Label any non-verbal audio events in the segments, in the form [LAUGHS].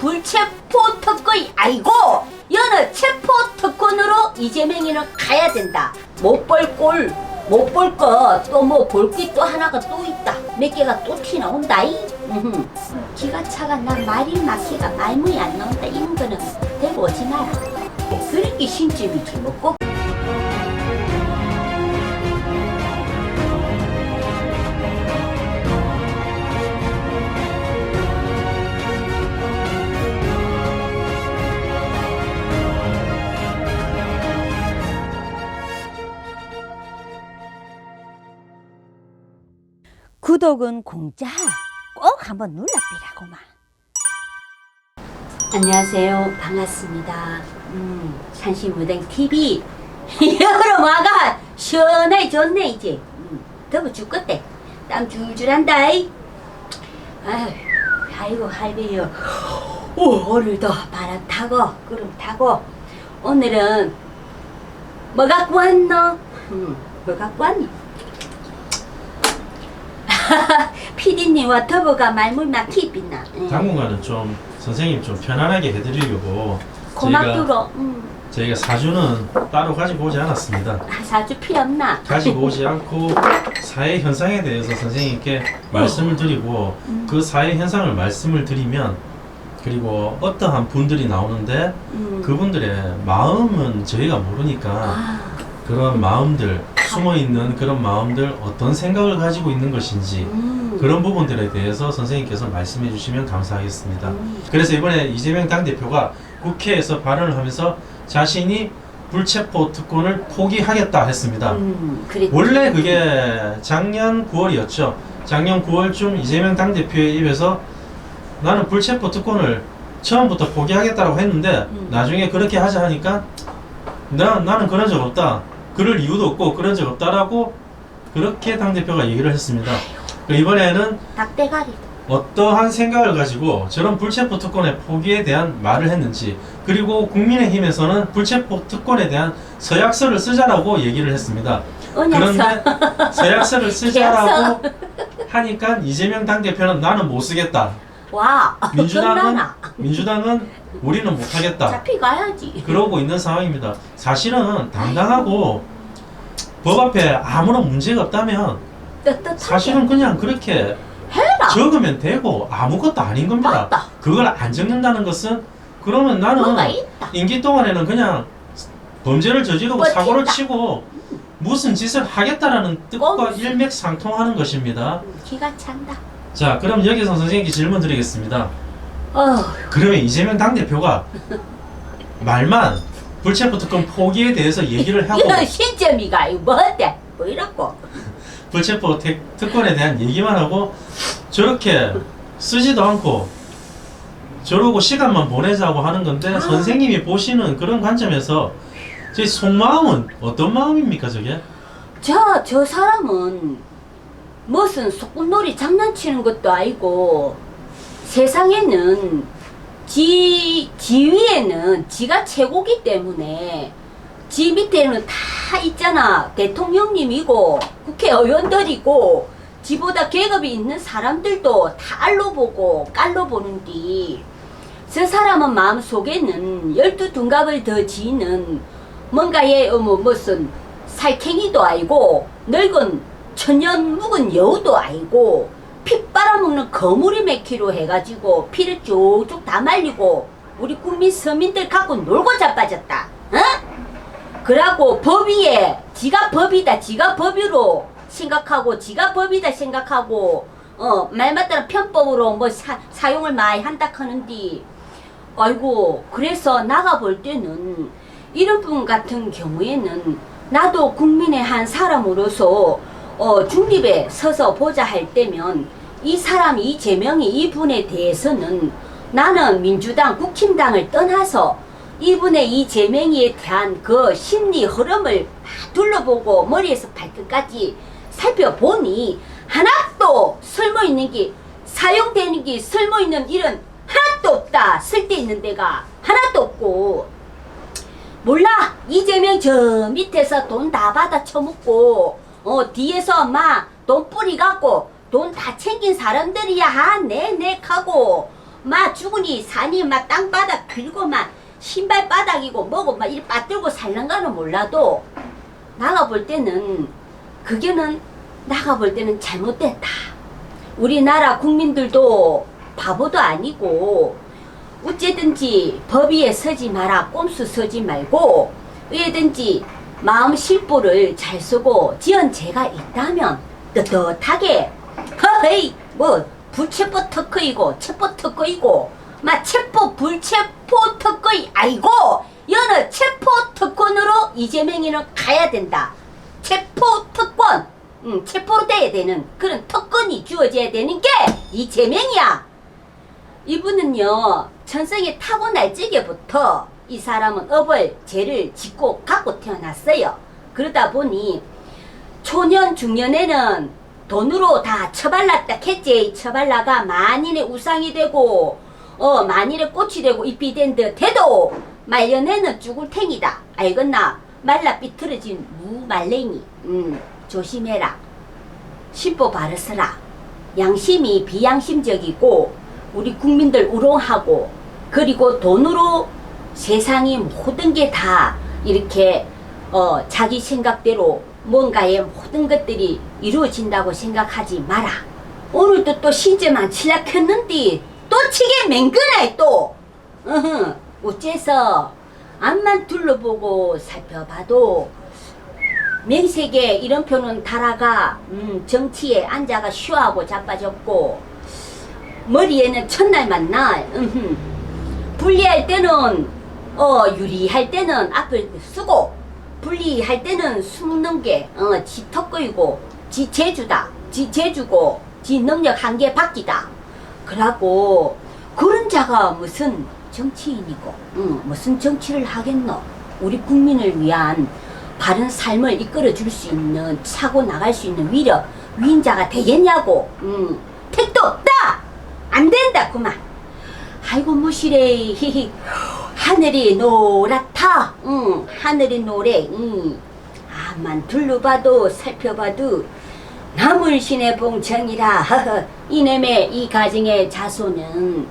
불체포 특권이 아니고 여는 체포 특권으로 이재명이는 가야 된다. 못 볼 꼴, 못볼거또뭐 볼 게 또 하나가 또 있다. 몇 개가 또 튀나온다. 이. 음흠. 기가 차가 난 말이 막히가 말문이 안 나온다. 이런 거는 대고 오지 마라. 그렇게 뭐 꼭. 구독은 공짜. 꼭 한번 눌러비라고만. 안녕하세요. 반갑습니다. 음, 산신무당 TV. [LAUGHS] 여름 와가 시원해졌네 이제. 음, 더워 죽겠대. 땀 줄줄 한다. 이. 아휴, 아이고 할배요. 오, 오늘도 바람 타고 구름 타고 오늘은 뭐 갖고 왔노? 음, 뭐 갖고 왔니? [LAUGHS] 피디님과 터보가 말물 막히 빛나. 응. 당분간은 좀 선생님 좀 편안하게 해드리려고 저희가 고맙도록. 음, 저희가 사주는 따로 가지고 오지 않았습니다. 아, 사주 필요 없나? 가지고 오지 [LAUGHS] 않고 사회 현상에 대해서 선생님께 말씀을 드리고 음. 그 사회 현상을 말씀을 드리면 그리고 어떠한 분들이 나오는데 음. 그분들의 마음은 저희가 모르니까 아, 그런 마음들 숨어 있는 그런 마음들 어떤 생각을 가지고 있는 것인지 음. 그런 부분들에 대해서 선생님께서 말씀해 주시면 감사하겠습니다. 음. 그래서 이번에 이재명 당대표가 국회에서 발언을 하면서 자신이 불체포 특권을 포기하겠다 했습니다. 음. 원래 그게 작년 9월이었죠. 작년 9월쯤 이재명 당대표의 입에서 나는 불체포 특권을 처음부터 포기하겠다고 했는데 음. 나중에 그렇게 하자 하니까 나, 나는 그런 적 없다. 그럴 이유도 없고 그런 적 없다라고 그렇게 당대표가 얘기를 했습니다. 그 이번에는 닭대가리. 어떠한 생각을 가지고 저런 불체포 특권의 포기에 대한 말을 했는지 그리고 국민의힘에서는 불체포 특권에 대한 서약서를 쓰자라고 얘기를 했습니다. 그런데 서약서를 [LAUGHS] 쓰자라고 하니까 이재명 당대표는 나는 못 쓰겠다. 와. 민주당은 [LAUGHS] 끝나나. 민주당은 우리는 못 하겠다. 잡히 가야지. 그러고 있는 상황입니다. 사실은 당당하고 법 앞에 아무런 문제가 없다면 떳떳하게 사실은 그냥 그렇게 해라. 적으면 되고 아무것도 아닌 겁니다. 맞다. 그걸 안 적는다는 것은 그러면 나는 있다. 임기 동안에는 그냥 범죄를 저지르고 버틴다. 사고를 치고 무슨 짓을 하겠다라는 뜻과 꼼수. 일맥상통하는 것입니다. 음, 기가 찬다. 자, 그럼 여기서 선생님께 질문 드리겠습니다. 어, 그러면 이재명 당대표가 말만 불체포 특권 포기에 대해서 얘기를 하고 이런 신점이가 이거 뭐 어때? 뭐 이렇고. 불체포 태- 특권에 대한 얘기만 하고 저렇게 쓰지도 않고 저러고 시간만 보내자고 하는 건데 아. 선생님이 보시는 그런 관점에서 제 속마음은 어떤 마음입니까 저게? 저, 저 사람은 무슨 소꿉놀이 장난치는 것도 아니고 세상에는 지, 지 위에는 지가 최고기 때문에 지 밑에는 다 있잖아. 대통령님이고 국회의원들이고 지보다 계급이 있는 사람들도 다 알로 보고 깔로 보는디 저 사람은 마음속에는 열두 둔갑을 더 지는 뭔가의 어머 무슨 살쾡이도 아니고 늙은 천년 묵은 여우도 아니고 피 빨아먹는 거물이 맥히로 해가지고 피를 쭉쭉 다 말리고 우리 국민 서민들 갖고 놀고 자빠졌다. 어? 그러고 법 위에 지가 법이다 지가 법유로 생각하고 지가 법이다 생각하고 어말 맞다는 편법으로 뭐 사, 사용을 많이 한다 하는디 아이고 그래서 나가 볼 때는 이런 분 같은 경우에는 나도 국민의 한 사람으로서 어, 중립에 서서 보자 할 때면 이 사람 이 제명이 이분에 대해서는 나는 민주당 국힘당을 떠나서 이분의 이 제명이에 대한 그 심리 흐름을 다 둘러보고 머리에서 발끝까지 살펴보니 하나도 쓸모 있는 게 사용되는 게 쓸모 있는 일은 하나도 없다. 쓸데 있는 데가 하나도 없고 몰라 이재명 저 밑에서 돈 다 받아 처먹고 어 뒤에서 막돈 뿌리 갖고 돈 다 챙긴 사람들이야 아, 네네 하고 막 죽으니 산이 막 땅바닥 빌고 막 신발 바닥이고 뭐고 막 이리 빠들고 살는가는 몰라도 나가 볼 때는 그게는 나가 볼 때는 잘못됐다. 우리나라 국민들도 바보도 아니고 어쨌든지 법 위에 서지 마라 꼼수 서지 말고 왜든지 마음 실보를 잘 쓰고 지은 죄가 있다면 떳떳하게. 허헤이 뭐 불체포 특허이고 체포 특허이고 마 체포 불체포 특허이 아이고 여느 체포 특권으로 이재명이는 가야 된다. 체포 특권 음, 체포로 돼야 되는 그런 특권이 주어져야 되는 게 이재명이야. 이분은요 천성에 타고날 적에부터 이 사람은 업을 죄를 짓고 갖고 태어났어요. 그러다 보니 초년 중년에는 돈으로 다 처발랐다 했지. 처발라가 만인의 우상이 되고 어 만인의 꽃이 되고 잎이 된 듯 해도 말년에는 죽을 탱이다. 알겠나? 말라 삐뚤어진 무말랭이. 음 조심해라. 신보 바르스라. 양심이 비양심적이고 우리 국민들 우롱하고 그리고 돈으로 세상이 모든 게 다 이렇게 어, 자기 생각대로 뭔가의 모든 것들이 이루어진다고 생각하지 마라. 오늘도 또 신제만 치락했는데 또 치게 맹근해 또. 어째서 앞만 둘러보고 살펴봐도 명색에 이런 표는 달아가 음, 정치에 앉아가 쉬어하고 자빠졌고 머리에는 첫날 만 날 음흠. 분리할 때는 어 유리할 때는 앞을 쓰고 분리할 때는 숨는 게어 지 턱거이고 지 재주다 지 재주고 지 능력 한계 바뀌다. 그러고 그런 자가 무슨 정치인이고 응, 무슨 정치를 하겠노? 우리 국민을 위한 바른 삶을 이끌어 줄 수 있는 차고 나갈 수 있는 위력 위인자가 되겠냐고 응, 택도 없다! 안 된다 그만. 아이고 무시래 히히 하늘이 노랗다. 응 하늘이 노래. 응. 아만 둘러봐도 살펴봐도 나물신의 봉청이라. [LAUGHS] 이놈의 이 가정의 자손은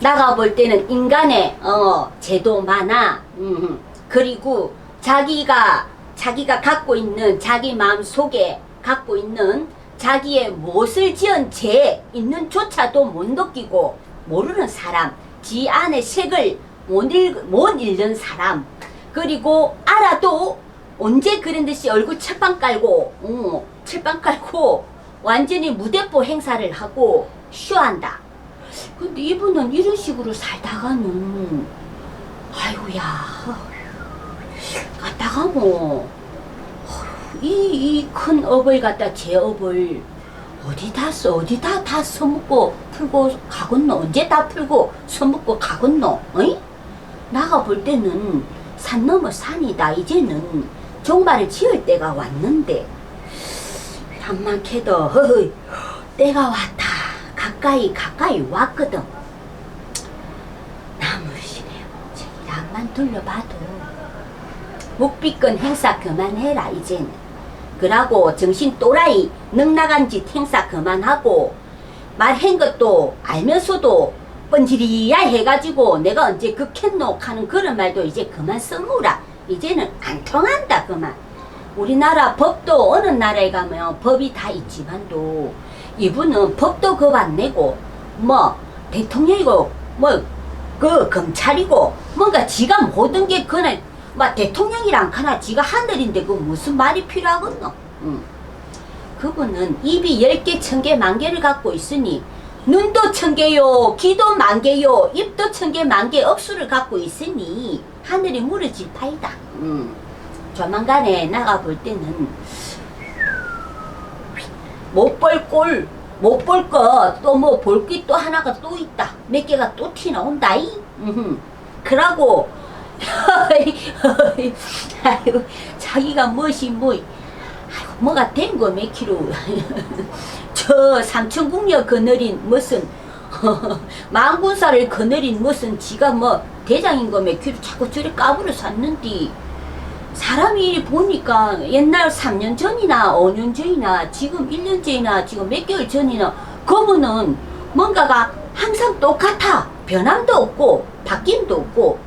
나가 볼 때는 인간의 어 죄도 많아. 음 그리고 자기가 자기가 갖고 있는 자기 마음 속에 갖고 있는 자기의 못을 지은 죄 있는 조차도 못 느끼고 모르는 사람 지 안의 색을 못, 읽, 못 읽는 사람. 그리고 알아도 언제 그런 듯이 얼굴 철판 깔고 어, 철판 깔고 완전히 무대포 행사를 하고 쇼한다. 근데 이분은 이런 식으로 살다가는 아이고야. 갔다가 뭐. 이 큰 업을 갖다 제 업을 어디다 써 어디다 다 써먹고 풀고 가겠노? 언제 다 풀고 써먹고 가겠노? 어이? 나가 볼 때는 산 넘어 산이다. 이제는 종말을 지을 때가 왔는데. 한만 캐도 허허 때가 왔다. 가까이 가까이 왔거든. 나무시네 저기 양만 둘러봐도. 묵비권 행사 그만해라 이제는. 그러고 정신 또라이 넉나간 짓 행사 그만하고 말한 것도 알면서도 뻔지리야 해가지고 내가 언제 극했노 하는 그런 말도 이제 그만 써무라 이제는 안 통한다 그만 우리나라 법도 어느 나라에 가면 법이 다 있지만도 이분은 법도 겁 안 내고 뭐 대통령이고 뭐 그 검찰이고 뭔가 지가 모든 게 그날 막 대통령이랑 하나 지가 하늘인데 그 무슨 말이 필요하겠노? 응. 그분은 입이 열 개, 천 개, 만 개를 갖고 있으니 눈도 천 개요, 귀도 만 개요, 입도 천 개, 만 개, 억수를 갖고 있으니 하늘이 무너질 파이다. 응. 조만간에 나가 볼 때는 못 볼 꼴, 못볼 거, 또뭐 볼 게 또 하나가 또 있다. 몇 개가 또 튀나온다이. 음, 그러고, [LAUGHS] 자기가 무엇이 뭐, 뭐가 된 거 몇 킬로. [LAUGHS] 저 삼천국녀 거느린 무슨, [LAUGHS] 망군사를 거느린 무슨 지가 뭐 대장인 거 몇 킬로 자꾸 저리 까불어 샀는디. 사람이 보니까 옛날 3년 전이나 5년 전이나 지금 1년 전이나 지금 몇 개월 전이나 그분은 뭔가가 항상 똑같아. 변함도 없고 바뀜도 없고.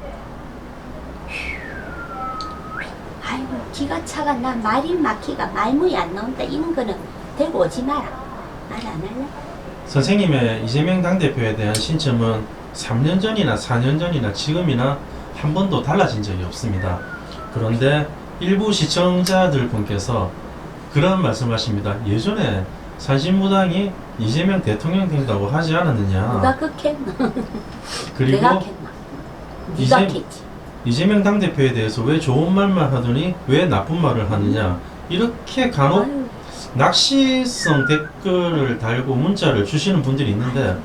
아이고 기가 차가 나 말이 막히가 말문이 안 나온다 이런 거는 들고 오지 마라. 말 안 할래? 선생님의 이재명 당대표에 대한 신점은 3년 전이나 4년 전이나 지금이나 한 번도 달라진 적이 없습니다. 그런데 일부 시청자들 분께서 그런 말씀하십니다. 예전에 산신무당이 이재명 대통령 된다고 하지 않았느냐. 누가? 아. 그리고 했지. 이재명 당대표에 대해서 왜 좋은 말만 하더니 왜 나쁜 말을 하느냐. 이렇게 간혹 낚시성 댓글을 달고 문자를 주시는 분들이 있는데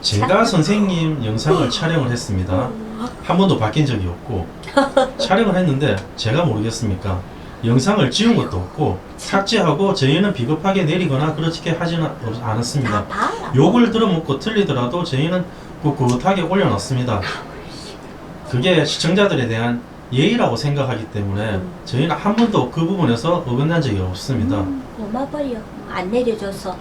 제가 참. 선생님 영상을 [LAUGHS] 촬영을 했습니다. 한 번도 바뀐 적이 없고 [LAUGHS] 촬영을 했는데 제가 모르겠습니까? 영상을 지운 것도 없고 삭제하고 저희는 비겁하게 내리거나 그렇게 하지는 않았습니다. 봐라. 욕을 들어먹고 틀리더라도 저희는 꿋꿋하게 올려놨습니다. 그게 시청자들에 대한 예의라고 생각하기 때문에 음. 저희는 한 번도 그 부분에서 어긋난 적이 없습니다. 음, 고마버려. 안 내려줘서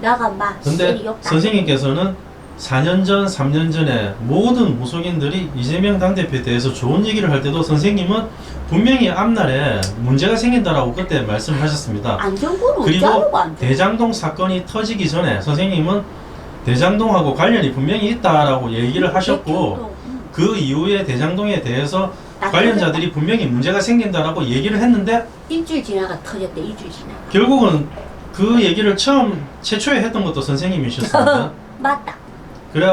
나가 막 근데 선생님께서는 4년 전, 3년 전에 모든 무속인들이 이재명 당대표에 대해서 좋은 얘기를 할 때도 선생님은 분명히 앞날에 문제가 생긴다라고 그때 말씀하셨습니다. 안전구를 그리고? 대장동 사건이 터지기 전에 선생님은 대장동하고 관련이 분명히 있다라고 얘기를 하셨고 음, 그 이후에 대장동에 대해서 나 관련자들이 분명히 문제가 생긴다라고 얘기를 했는데. 일주일 지나가 터졌대 일주일 지나가 결국은 그 얘기를 처음 최초에 했던 것도 선생님이셨습니다. [LAUGHS] 맞다 그래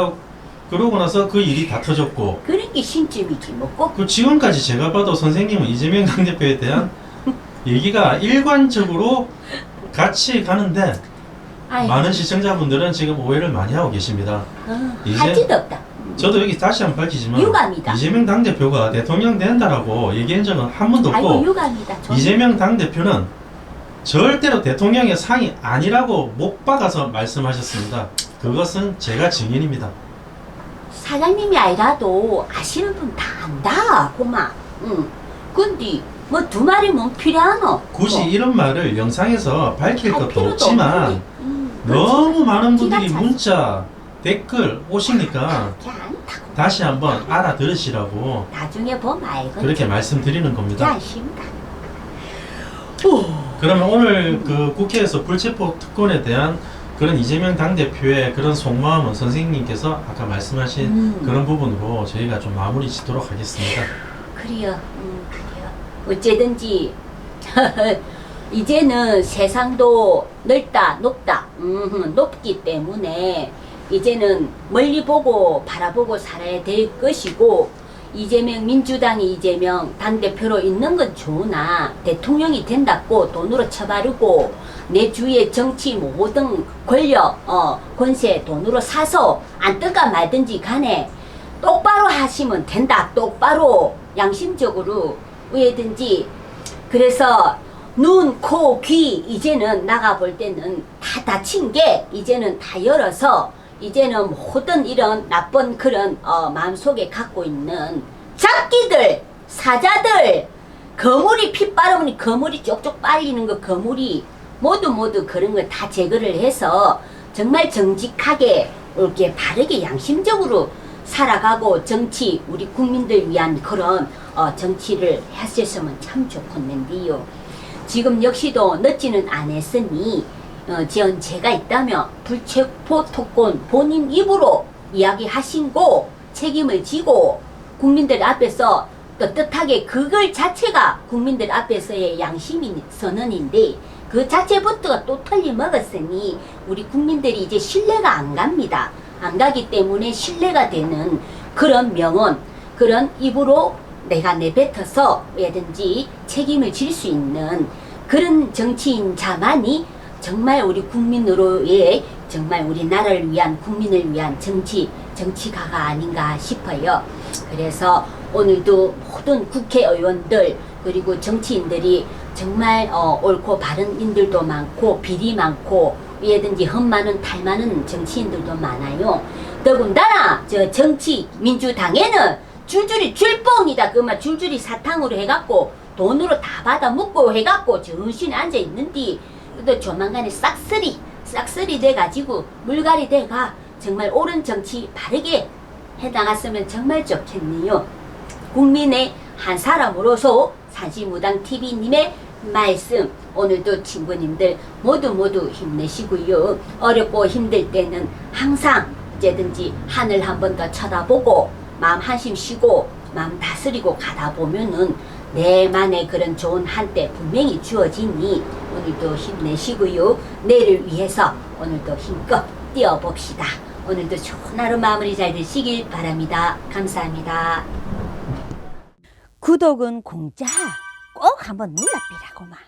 그러고 나서 그 일이 다 터졌고 그런 게 신점이지 뭐꼭 그 지금까지 제가 봐도 선생님은 이재명 당 대표에 대한 [LAUGHS] 얘기가 일관적으로 같이 가는데 많은 시청자분들은 지금 오해를 많이 하고 계십니다. 어, 이제- 할 짓도 없다 저도 여기 다시 한번 밝히지만 유감이다 이재명 당대표가 대통령 된다라고 얘기한 적은 한 번도 아이고 없고 유감이다 좀. 이재명 당대표는 절대로 대통령의 상이 아니라고 못 박아서 말씀하셨습니다. 그것은 제가 증인입니다. 사장님이 아니라도 아시는 분 다 안다 고마 응 근데 뭐 두 마리 뭐 필요하노 굳이 뭐, 이런 말을 영상에서 밝힐 할 것도 필요도 없지만 없는데. 음, 너무 많은 분들이 차지. 문자, 댓글 오시니까 다시 한번 알아들으시라고 나중에 알거든 그렇게 말씀드리는 겁니다. 그러면 오늘 그 국회에서 불체포 특권에 대한 그런 이재명 당대표의 그런 속마음은 선생님께서 아까 말씀하신 음. 그런 부분으로 저희가 좀 마무리 짓도록 하겠습니다. 그래요. 음, 그래요. 어째든지 [LAUGHS] 이제는 세상도 넓다, 높다, 음, 높기 때문에 이제는 멀리 보고 바라보고 살아야 될 것이고 이재명 민주당이 이재명 당대표로 있는 건 좋으나 대통령이 된다고 돈으로 처바르고 내 주위의 정치 모든 권력, 어, 권세 돈으로 사서 안 뜰까 말든지 간에 똑바로 하시면 된다. 똑바로 양심적으로 왜든지 그래서 눈, 코, 귀 이제는 나가 볼 때는 다 닫힌 게 이제는 다 열어서 이제는 모든 이런 나쁜 그런 어, 마음속에 갖고 있는 잡기들, 사자들, 거물이 피 빠르면 거물이 쪽쪽 빨리는 거 거물이 모두 모두 그런 걸 다 제거를 해서 정말 정직하게 이렇게 바르게 양심적으로 살아가고 정치 우리 국민들 위한 그런 어, 정치를 했었으면 참 좋겠는데요. 지금 역시도 늦지는 않았으니 어, 지연 제가 있다면 불체포 특권 본인 입으로 이야기하신 거 책임을 지고 국민들 앞에서 떳떳하게 그걸 자체가 국민들 앞에서의 양심이 선언인데 그 자체부터가 또 틀림먹었으니 우리 국민들이 이제 신뢰가 안 갑니다. 안 가기 때문에 신뢰가 되는 그런 명언, 그런 입으로 내가 내뱉어서 왜든지 책임을 질 수 있는 그런 정치인 자만이 정말 우리 국민으로의 정말 우리 나라를 위한 국민을 위한 정치 정치가가 아닌가 싶어요. 그래서 오늘도 모든 국회의원들 그리고 정치인들이 정말 어, 옳고 바른 인들도 많고 비리 많고 위에든지 흠 많은 탈 많은 정치인들도 많아요. 더군다나 저 정치 민주당에는 줄줄이 줄뻥이다 그만 줄줄이 사탕으로 해갖고 돈으로 다 받아 먹고 해갖고 정신에 앉아 있는데 또 조만간에 싹쓸이 싹쓸이 돼가지고 물갈이 돼가 정말 옳은 정치 바르게 해나갔으면 정말 좋겠네요. 국민의 한 사람으로서 산시무당 TV님의 말씀 오늘도 친구님들 모두 모두 힘내시고요. 어렵고 힘들 때는 항상 언제든지 하늘 한 번 더 쳐다보고 마음 한심 쉬고 마음 다스리고 가다 보면은 내만의 그런 좋은 한때 분명히 주어지니 오늘도 힘내시고요. 내일을 위해서 오늘도 힘껏 뛰어봅시다. 오늘도 좋은 하루 마무리 잘 되시길 바랍니다. 감사합니다. 구독은 공짜 꼭 한번 눌러비라고만.